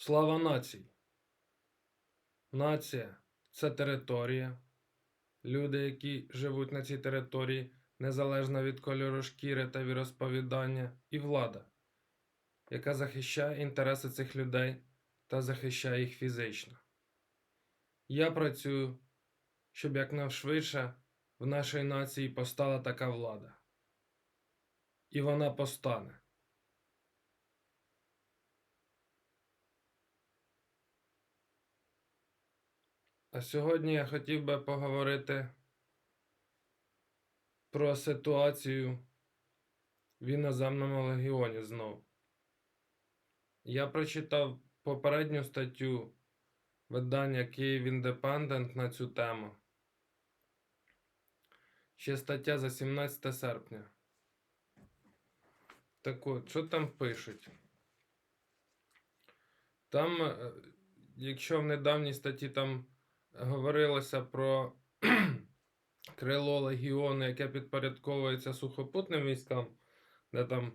Слава нації. Нація це територія. Люди, які живуть на цій території, незалежно від кольору шкіри та віросповідання, і влада, яка захищає інтереси цих людей та захищає їх фізично. Я працюю, щоб якнайшвидше в нашій нації постала така влада. І вона постане. А сьогодні я хотів би поговорити про ситуацію в іноземному легіоні знову. Я прочитав попередню статтю видання Київ Індепендент на цю тему. Ще стаття за 17 серпня. Так от, що там пишуть? Там, е, якщо в недавній статті там говорилося про крило легіону, яке підпорядковується сухопутним військам, де там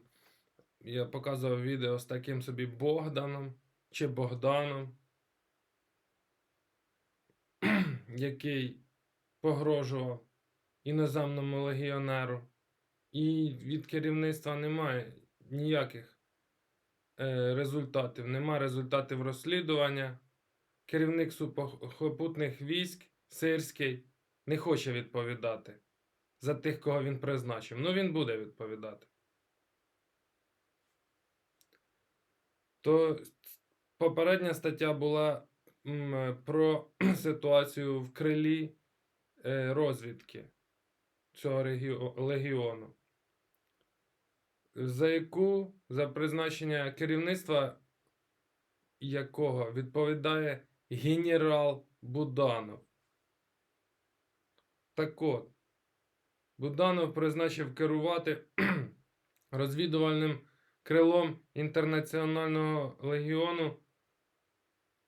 я показував відео з таким собі Богданом чи Богданом, який погрожував іноземному легіонеру. І від керівництва немає ніяких е, результатів. Нема результатів розслідування. Керівник сухопутних військ Сирський не хоче відповідати за тих, кого він призначив. Ну, він буде відповідати. То попередня стаття була про ситуацію в крилі е, розвідки цього легіону, за яку за призначення керівництва якого відповідає генерал Буданов. Так от, Буданов призначив керувати розвідувальним крилом Інтернаціонального легіону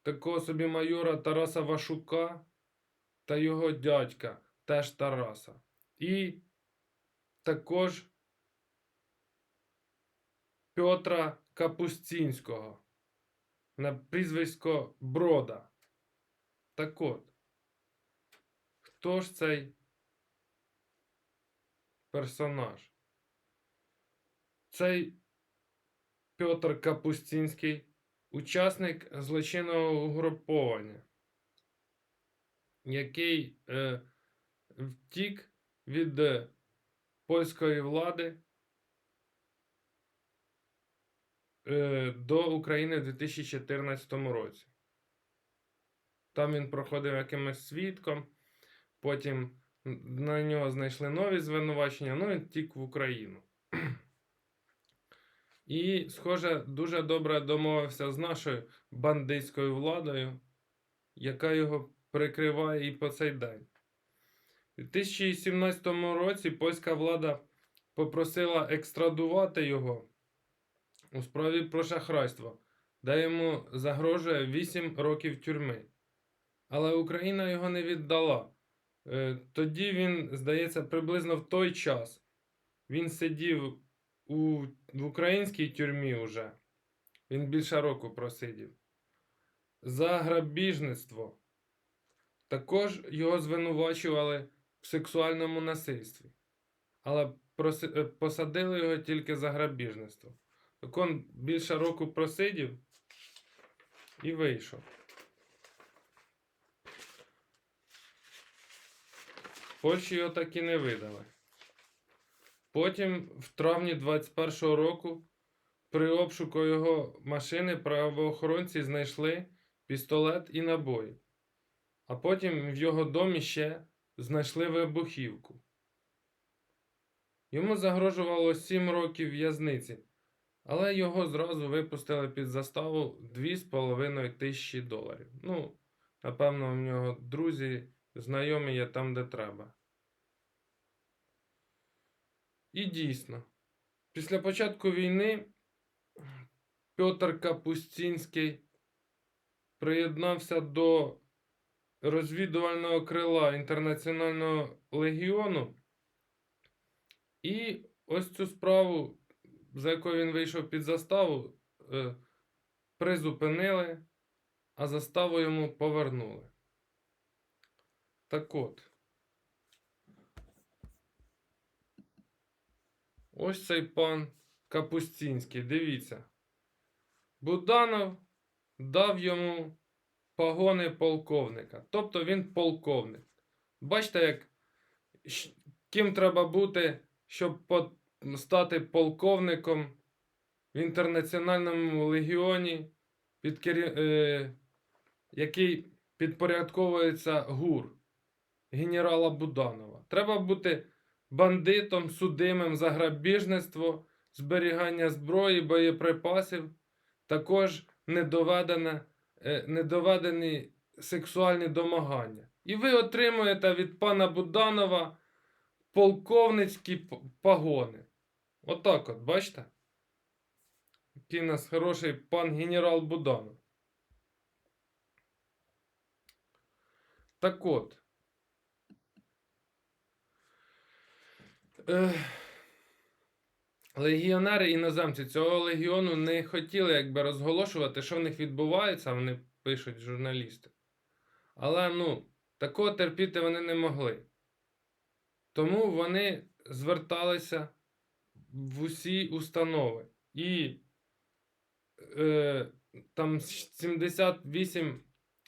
такого собі майора Тараса Вашука та його дядька теж Тараса. І також Петра Капустінського на прізвисько Брода. Так от, хто ж цей персонаж? Цей Петр Капустінський, учасник злочинного угруповання, який е, втік від е, польської влади е, до України в 2014 році. Там він проходив якимось свідком, потім на нього знайшли нові звинувачення, ну він втік в Україну. І, схоже, дуже добре домовився з нашою бандитською владою, яка його прикриває і по цей день. У 2017 році польська влада попросила екстрадувати його у справі про шахрайство, де йому загрожує 8 років тюрми. Але Україна його не віддала. Е, Тоді він, здається, приблизно в той час він сидів у, в українській тюрмі уже. Він більше року просидів. За грабіжництво. Також його звинувачували в сексуальному насильстві. Але е, посадили його тільки за грабіжництво. Так он більше року просидів і вийшов. Польщі його так і не видали. Потім, в травні 21-го року, при обшуку його машини правоохоронці знайшли пістолет і набої. А потім в його домі ще знайшли вибухівку. Йому загрожувало 7 років в'язниці, але його зразу випустили під заставу 2,5 тисячі доларів. Ну, напевно, у нього друзі, знайомі є там, де треба. І дійсно, після початку війни Петр Капустінський приєднався до розвідувального крила Інтернаціонального легіону. І ось цю справу, за якою він вийшов під заставу, е, призупинили, а заставу йому повернули. Так от. Ось цей пан Капустінський, дивіться. Буданов дав йому погони полковника. Тобто він полковник. Бачите, як ким треба бути, щоб стати полковником в інтернаціональному легіоні, під кері... е... який підпорядковується ГУР генерала Буданова. Треба бути бандитом, судимим за грабіжництво, зберігання зброї, боєприпасів, також е, недоведені сексуальні домагання. І ви отримуєте від пана Буданова полковницькі п- погони. Отак от, бачите? Який у нас хороший пан генерал Буданов. Так от. Легіонери іноземці цього легіону не хотіли якби розголошувати, що в них відбувається, вони пишуть журналісти. Але ну, такого терпіти вони не могли. Тому вони зверталися в усі установи. І е, там 78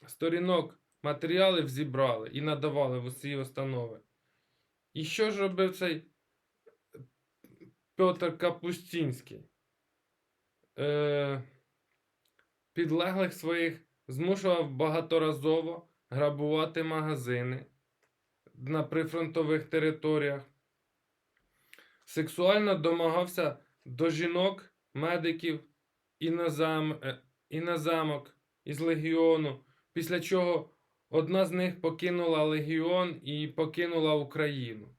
сторінок матеріалів зібрали і надавали в усі установи. І що ж робив цей Петр Капустінський? Е, підлеглих своїх змушував багаторазово грабувати магазини на прифронтових територіях. Сексуально домагався до жінок, медиків, інозем, е, іноземок із легіону, після чого одна з них покинула легіон і покинула Україну.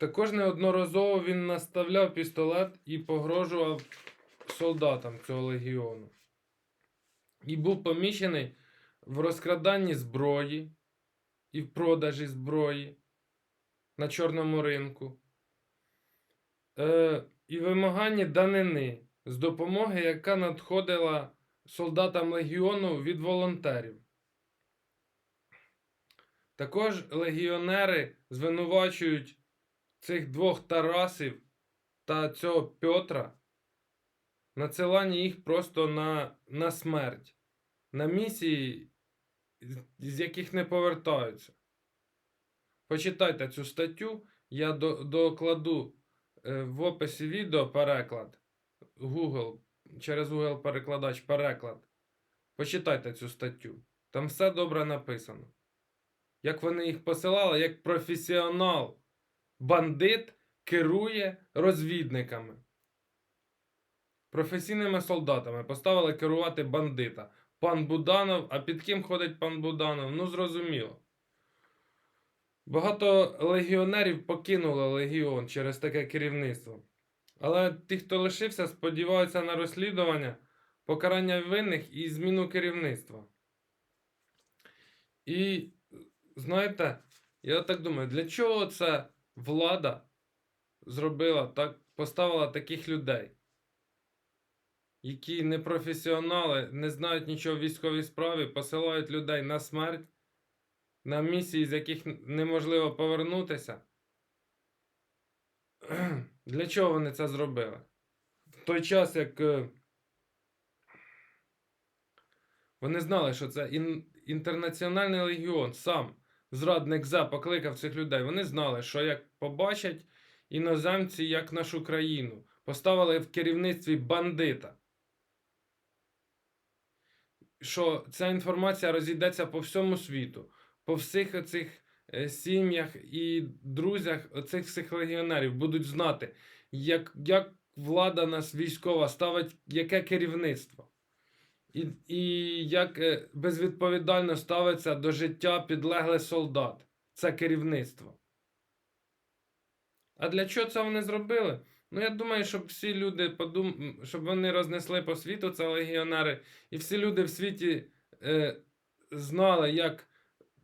Також неодноразово він наставляв пістолет і погрожував солдатам цього легіону. І був поміщений в розкраданні зброї і в продажі зброї на чорному ринку. Е, і вимаганні данини з допомоги, яка надходила солдатам легіону від волонтерів. Також легіонери звинувачують цих двох Тарасів та цього Петра надсилання їх просто на, на смерть, на місії, з- яких не повертаються. Почитайте цю статтю, я до, докладу е, в описі відео переклад Google, через Google перекладач переклад. Почитайте цю статтю. Там все добре написано. Як вони їх посилали, як професіонал, бандит керує розвідниками. Професійними солдатами поставили керувати бандита. Пан Буданов, а під ким ходить пан Буданов? Ну, зрозуміло. Багато легіонерів покинули легіон через таке керівництво. Але ті, хто лишився, сподіваються на розслідування, покарання винних і зміну керівництва. І знаєте, я так думаю, для чого це влада зробила так, поставила таких людей, які не професіонали, не знають нічого в військовій справі, посилають людей на смерть, на місії, з яких неможливо повернутися. Для чого вони це зробили? В той час, як е, вони знали, що це інтернаціональний легіон, сам зрадник ЗА покликав цих людей. Вони знали, що як побачать іноземці, як нашу країну, поставили в керівництві бандита. Що ця інформація розійдеться по всьому світу, по всіх оцих е, сім'ях і друзях оцих всіх легіонерів будуть знати, як, як влада нас військова ставить яке керівництво. І, і як е, безвідповідально ставиться до життя підлеглих солдат. Це керівництво. А для чого це вони зробили? Ну, я думаю, щоб всі люди подум... щоб вони рознесли по світу це легіонери, і всі люди в світі е, знали, як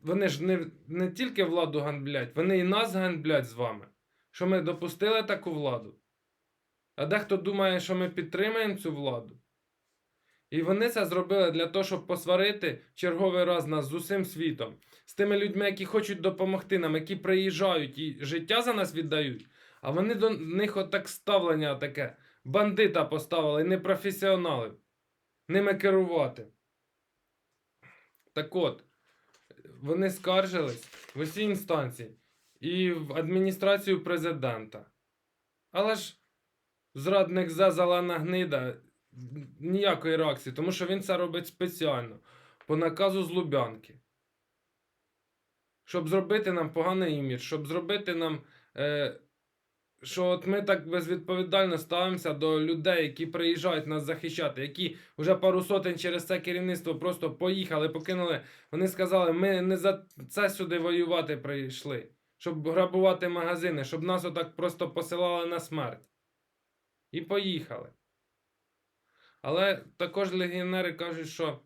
вони ж не, не тільки владу ганблять, вони і нас ганблять з вами. Що ми допустили таку владу. А дехто думає, що ми підтримаємо цю владу. І вони це зробили для того, щоб посварити черговий раз нас з усім світом, з тими людьми, які хочуть допомогти нам, які приїжджають і життя за нас віддають. А вони до них отак ставлення таке. Бандита поставили, непрофесіонали. Ними керувати. Так от, вони скаржились в усі інстанції і в адміністрацію президента. Але ж зрадник за зелена гнида ніякої реакції, тому що він це робить спеціально по наказу з Лубянки. Щоб зробити нам поганий імідж, щоб зробити нам, е, що от ми так безвідповідально ставимося до людей, які приїжджають нас захищати, які вже пару сотень через це керівництво просто поїхали, покинули. Вони сказали, ми не за це сюди воювати прийшли, щоб грабувати магазини, щоб нас отак просто посилали на смерть. І поїхали. Але також легіонери кажуть, що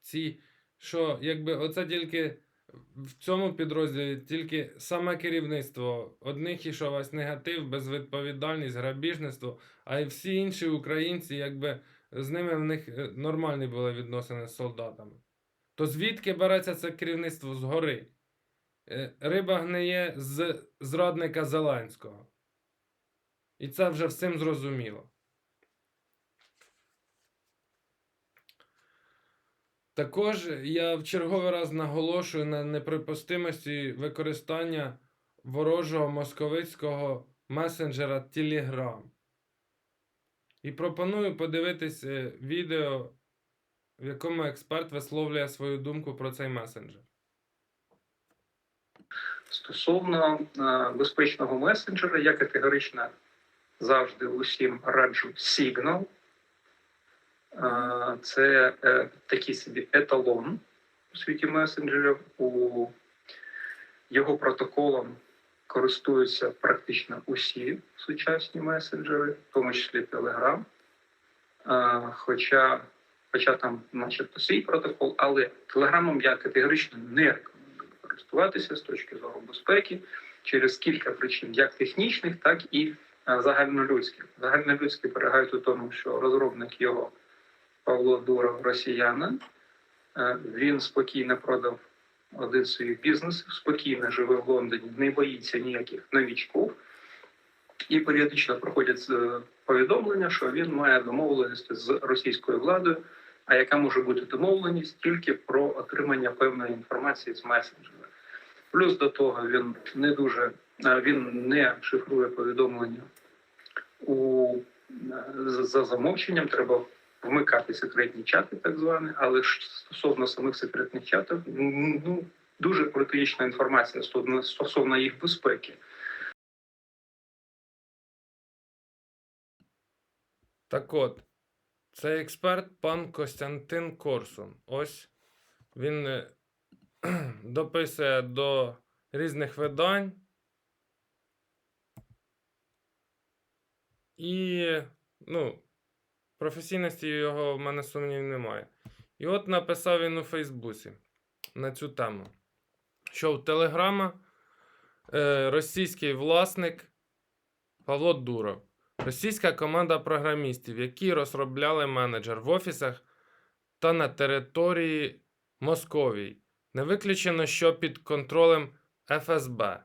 ці, що якби оце тільки в цьому підрозділі тільки саме керівництво. Одних ішов весь негатив, безвідповідальність, грабіжництво, а й всі інші українці, якби з ними в них е, нормальні були відносини з солдатами. То звідки береться це керівництво згори? Е, Риба гниє з зрадника Зеленського. І це вже всім зрозуміло. Також я в черговий раз наголошую на неприпустимості використання ворожого московицького месенджера Telegram. І пропоную подивитись е, відео, в якому експерт висловлює свою думку про цей месенджер. Стосовно е, безпечного месенджера, я категорично завжди усім раджу Signal. Це е, такий собі еталон у світі месенджерів. У його протоколом користуються практично усі сучасні месенджери, в тому числі Telegram. Е, Хоча, хоча там, начебто, свій протокол, але Телеграмом я категорично не рекомендую користуватися з точки зору безпеки через кілька причин, як технічних, так і е, загальнолюдських. Загальнолюдські полягають у тому, що розробник його Павло Дуров росіянин. Е, Він спокійно продав один з своїх бізнесів, спокійно живе в Лондоні, не боїться ніяких новічків. І періодично проходять е, повідомлення, що він має домовленості з російською владою. А яка може бути домовленість тільки про отримання певної інформації з месенджера. Плюс до того він не дуже е, він не шифрує повідомлення у за замовченням. Треба вмикати секретні чати, так звані, але стосовно самих секретних чатів, ну дуже критична інформація стосовно- стосовно їх безпеки. Так от, цей експерт пан Костянтин Корсун. Ось він е, дописує до різних видань. І, ну, професійності його в мене сумнівів немає. І от написав він у Фейсбуці на цю тему, що в Телеграма е, російський власник Павло Дуров. Російська команда програмістів, які розробляли менеджер в офісах та на території Московії. Не виключено, що під контролем ФСБ.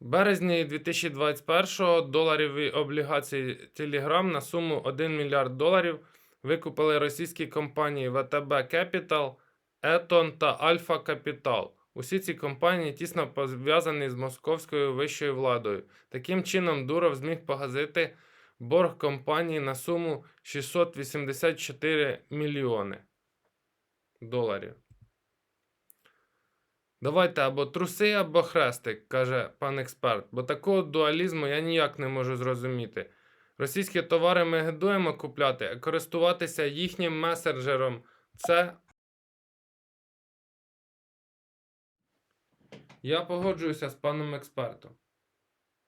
Березні 2021-го доларові облігації Telegram на суму 1 мільярд доларів викупили російські компанії ВТБ Capital, Eton та Alpha Capital. Усі ці компанії тісно пов'язані з московською вищою владою. Таким чином, Дуров зміг погасити борг компанії на суму 684 мільйони доларів. Давайте або труси, або хрестик, каже пан експерт, бо такого дуалізму я ніяк не можу зрозуміти. Російські товари ми гидуємо купляти, а користуватися їхнім месенджером це. Я погоджуюся з паном експертом.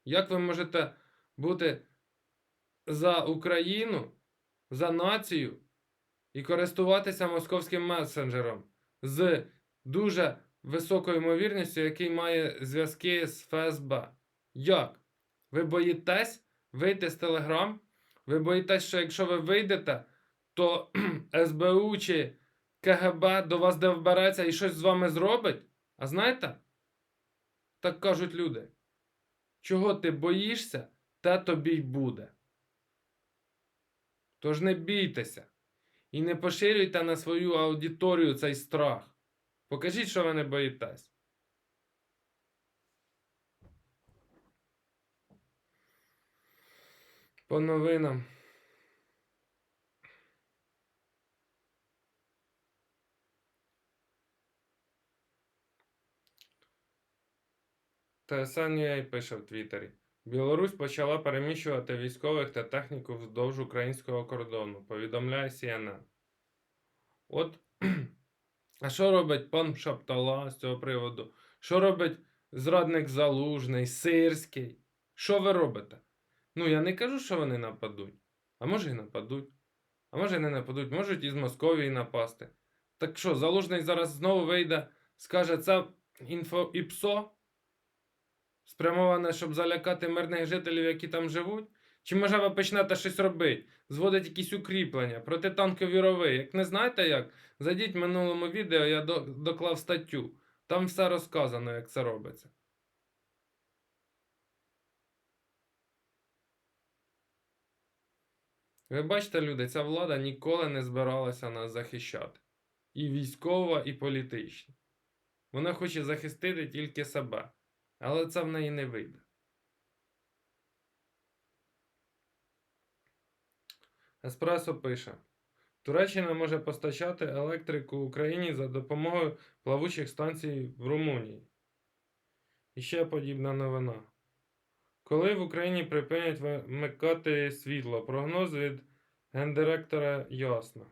Як ви можете бути за Україну, за націю і користуватися московським месенджером з дуже високою ймовірністю, який має зв'язки з ФСБ? Як? Ви боїтесь вийти з Телеграм? Ви боїтесь, що якщо ви вийдете, то СБУ чи КГБ до вас вбереться і щось з вами зробить? А знаєте? Так кажуть люди. Чого ти боїшся, те тобі й буде. Тож не бійтеся і не поширюйте на свою аудиторію цей страх. Покажіть, що ви не боїтесь. По новинам. ТСН.UA пише в Твіттері. Білорусь почала переміщувати військових та техніку вздовж українського кордону, повідомляє CNN. От, а що робить пан Шаптала з цього приводу? Що робить зрадник Залужний, Сирський? Що ви робите? Ну, я не кажу, що вони нападуть. А може і нападуть. А може і не нападуть, можуть із Московії напасти. Так що, Залужний зараз знову вийде, скаже, це інфо ІПСО? Спрямоване, щоб залякати мирних жителів, які там живуть? Чи може ви почнете щось робити? Зводить якісь укріплення, протитанкові рови. Як не знаєте як, зайдіть в минулому відео, я до- доклав статтю. Там все розказано, як це робиться. Ви бачите, люди, ця влада ніколи не збиралася нас захищати. І військова, і політична. Вона хоче захистити тільки себе. Але це в неї не вийде. Еспресо пише: Туреччина може постачати електрику Україні за допомогою плавучих станцій в Румунії. І ще подібна новина. Коли в Україні припинять вмикати світло? Прогноз від гендиректора ясно.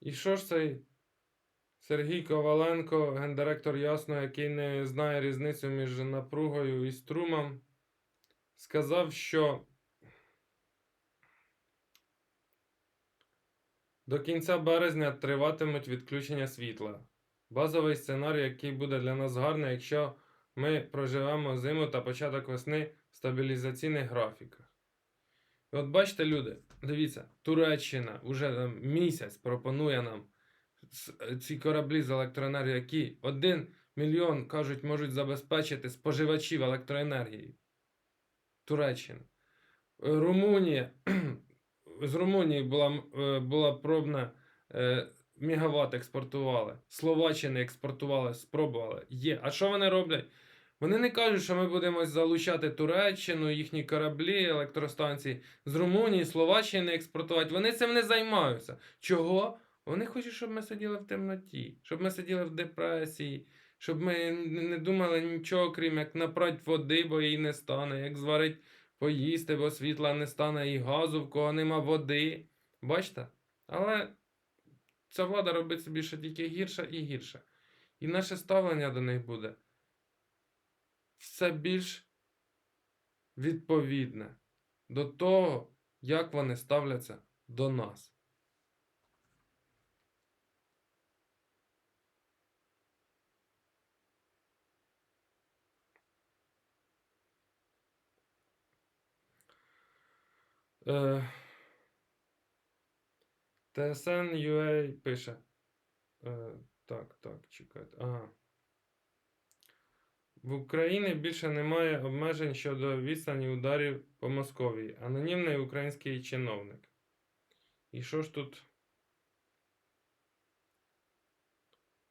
І що ж цей Сергій Коваленко, гендиректор Ясно, який не знає різницю між напругою і струмом, сказав, що до кінця березня триватимуть відключення світла. Базовий сценарій, який буде для нас гарний, якщо ми проживемо зиму та початок весни в стабілізаційних графіках. І от бачите, люди, дивіться, Туреччина вже там місяць пропонує нам ці кораблі з електроенергією, які 1 мільйон, кажуть, можуть забезпечити споживачів електроенергії. Туреччина. Е, Румунія. З Румунії була, е, була пробна е, мегаватт експортували. Словаччини експортували, спробували. Є. А що вони роблять? Вони не кажуть, що ми будемо залучати Туреччину, їхні кораблі, електростанції з Румунії, Словаччини експортувати. Вони цим не займаються. Чого? Вони хочуть, щоб ми сиділи в темноті, щоб ми сиділи в депресії, щоб ми не думали нічого, крім як напрать води, бо її не стане, як зварить поїсти, бо світла не стане і газу, в кого нема води. Бачите? Але ця влада робить собі ще тільки гірше і гірше. І наше ставлення до них буде все більш відповідне до того, як вони ставляться до нас. Е, TSN.ua пише. Е, так, так, чекайте. Ага. В Україні більше немає обмежень щодо відстані ударів по Московії. Анонімний український чиновник. І що ж тут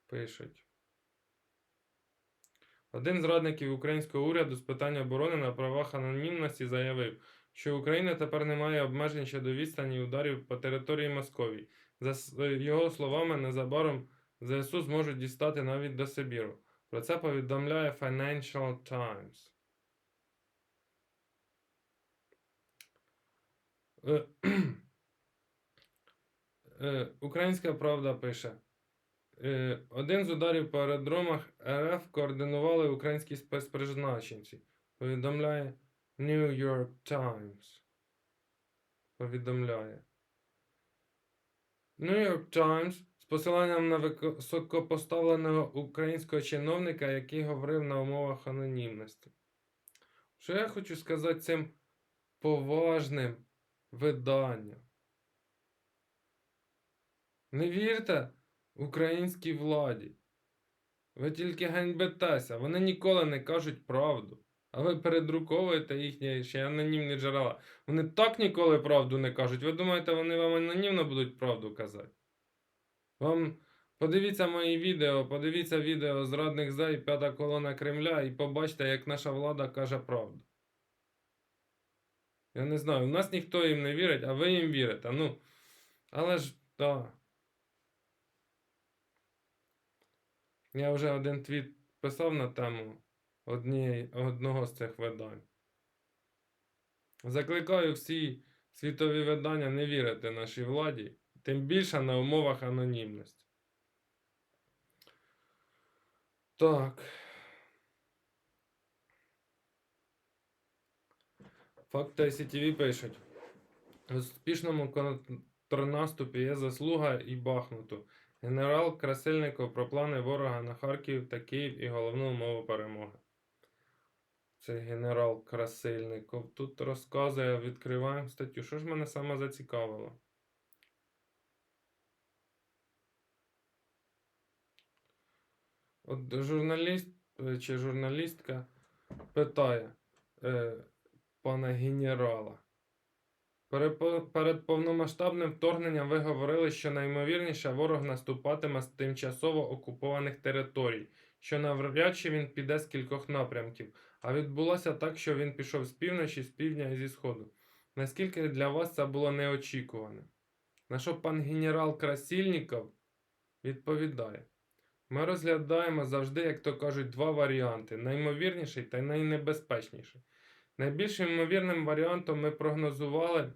пишуть? Один з радників українського уряду з питань оборони на правах анонімності заявив, що Україна тепер не має обмежень щодо відстані ударів по території Московії. За його словами, незабаром ЗСУ зможуть дістати навіть до Сибіру. Про це повідомляє Financial Times. Е, е, Українська правда пише. Е, Один з ударів по аеродромах РФ координували українські спецпризначенці. Повідомляє New York Times. Повідомляє. New York Times з посиланням на високопоставленого українського чиновника, який говорив на умовах анонімності. Що я хочу сказати цим поважним виданням? Не вірте українській владі. Ви тільки ганьбитеся, вони ніколи не кажуть правду. А ви передруковуєте їхні ще анонімні джерела. Вони так ніколи правду не кажуть. Ви думаєте, вони вам анонімно будуть правду казати? Вам подивіться мої відео, подивіться відео Зрадник Зай, п'ята колона Кремля і побачите, як наша влада каже правду. Я не знаю, у нас ніхто їм не вірить, а ви їм вірите. Ну, але ж, так. Я вже один твіт писав на тему однієї, одного з цих видань. Закликаю всі світові видання не вірити нашій владі, тим більше на умовах анонімності. Так. Факти ICTV пишуть. В успішному контрнаступі є заслуга і Бахмуту. Генерал Красильников про плани ворога на Харків та Київ і головну умову перемоги. Це генерал Красильников. Тут розказує, відкриваємо статтю. Що ж мене саме зацікавило? От журналіст е, чи журналістка питає е, пана генерала. Перед повномасштабним вторгненням ви говорили, що наймовірніше ворог наступатиме з тимчасово окупованих територій, що навряд чи він піде з кількох напрямків. А відбулося так, що він пішов з півночі, з півдня і зі сходу. Наскільки для вас це було неочікуване? На що пан генерал Красильніков відповідає: Ми розглядаємо завжди, як то кажуть, два варіанти: наймовірніший та найнебезпечніший. Найбільш ймовірним варіантом ми прогнозували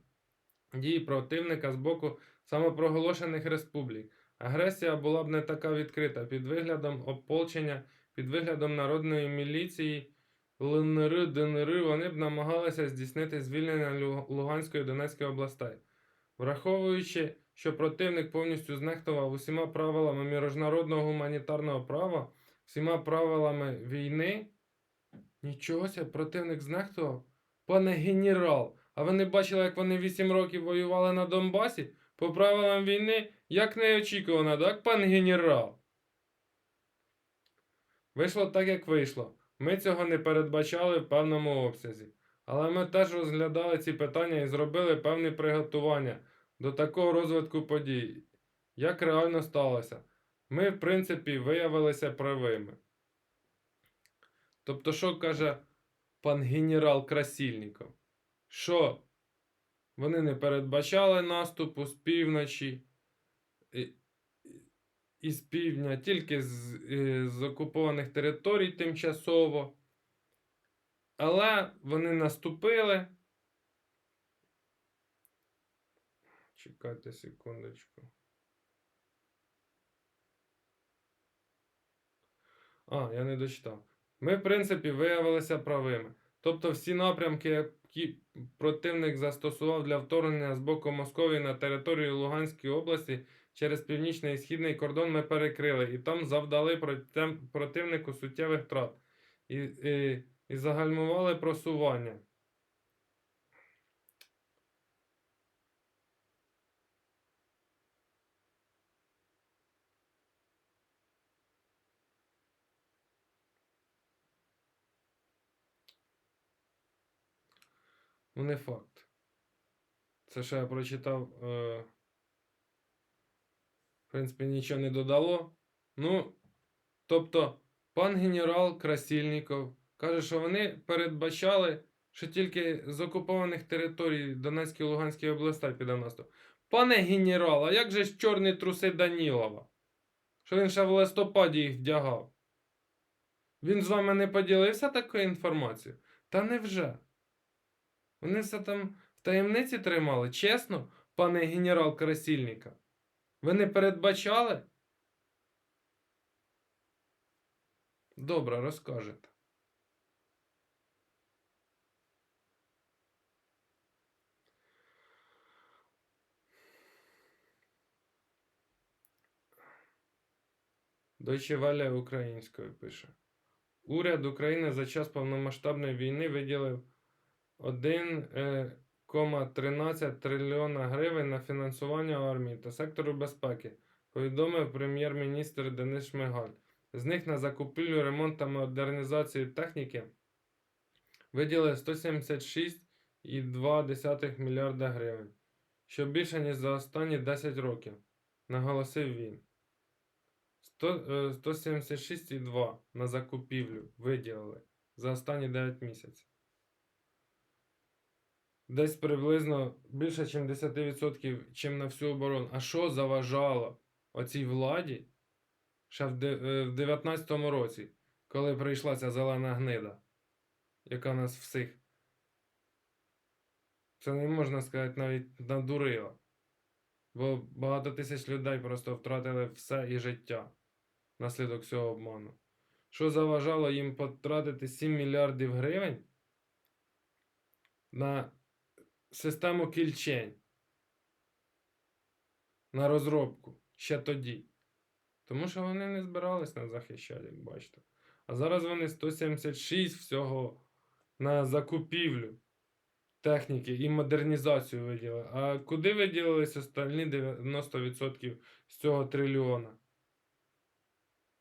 дії противника з боку самопроголошених республік. Агресія була б не така відкрита під виглядом ополчення, під виглядом народної міліції, ЛНР, ДНР, вони б намагалися здійснити звільнення Луганської і Донецької областей. Враховуючи, що противник повністю знехтував усіма правилами міжнародного гуманітарного права, всіма правилами війни, Нічого ся, противник знехтував? Пане генерал, а ви не бачили, як вони 8 років воювали на Донбасі? По правилам війни, як неочікувано, так, пан генерал? Вийшло так, як вийшло. Ми цього не передбачали в певному обсязі. Але ми теж розглядали ці питання і зробили певні приготування до такого розвитку подій. Як реально сталося? Ми, в принципі, виявилися правими. Тобто, що каже пан генерал Красильников? Що вони не передбачали наступу з півночі і, з півдня, тільки з, е, з окупованих територій тимчасово. Але вони наступили. Чекайте секундочку. А, я не дочитав. Ми, в принципі, виявилися правими. Тобто всі напрямки, які противник застосував для вторгнення з боку Московії на територію Луганської області через північний і східний кордон ми перекрили і там завдали противнику суттєвих втрат і, і, і загальмували просування. Ну, не факт. Це що я прочитав. Е... В принципі, нічого не додало. Ну, тобто, пан генерал Красильников каже, що вони передбачали, що тільки з окупованих територій Донецької Луганської областей піде наступ. Пане генерал, а як же ж чорні труси Данілова? Що він ще в листопаді їх вдягав? Він з вами не поділився такою інформацією? Та невже? Вони все там в таємниці тримали, чесно, пане генерал Красильника? Ви не передбачали? Добре, розкажете. Deutsche Welle українською пише. уряд України за час повномасштабної війни виділив 1,13 трильйона гривень на фінансування армії та сектору безпеки, повідомив прем'єр-міністр Денис Шмигаль. З них на закупівлю, ремонт та модернізацію техніки виділили 176,2 мільярда гривень, що більше, ніж за останні 10 років, наголосив він. 100, е, 176,2 на закупівлю виділили за останні 9 місяців. Десь приблизно більше, ніж 10%, чим на всю оборону. А що заважало оцій владі ще в де- е, в 19-му році, коли прийшла ця зелена гнида, яка нас всіх, це не можна сказати, навіть надурила. Бо багато тисяч людей просто втратили все і життя внаслідок цього обману. Що заважало їм потратити 7 мільярдів гривень на систему кільчень, на розробку ще тоді. Тому що вони не збирались нас захищати, як бачите. А зараз вони 176 всього на закупівлю техніки і модернізацію виділили. А куди виділились остальні 90% з цього трильйона?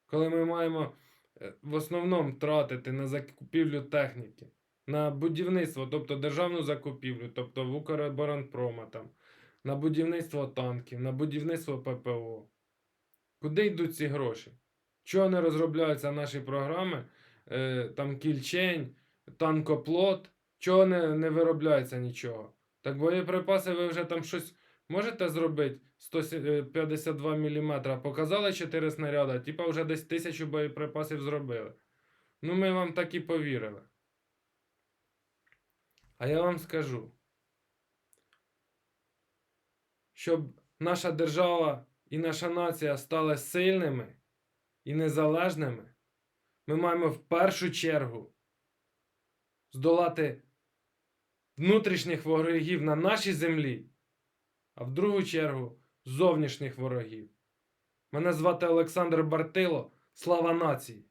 Коли ми маємо е, в основному тратити на закупівлю техніки, на будівництво, тобто державну закупівлю, тобто в Укроборонпрома там, на будівництво танків, на будівництво ППО. Куди йдуть ці гроші? Чого не розробляються наші програми? Е, там кільчень, танкоплот, чого не, не виробляється нічого? Так боєприпаси ви вже там щось можете зробити? 152 мм. Показали 4 снаряди, типа вже десь тисячу боєприпасів зробили. Ну, ми вам так і повірили. А я вам скажу, щоб наша держава і наша нація стали сильними і незалежними, ми маємо в першу чергу здолати внутрішніх ворогів на нашій землі, а в другу чергу зовнішніх ворогів. Мене звати Олександр Бартило. Слава нації!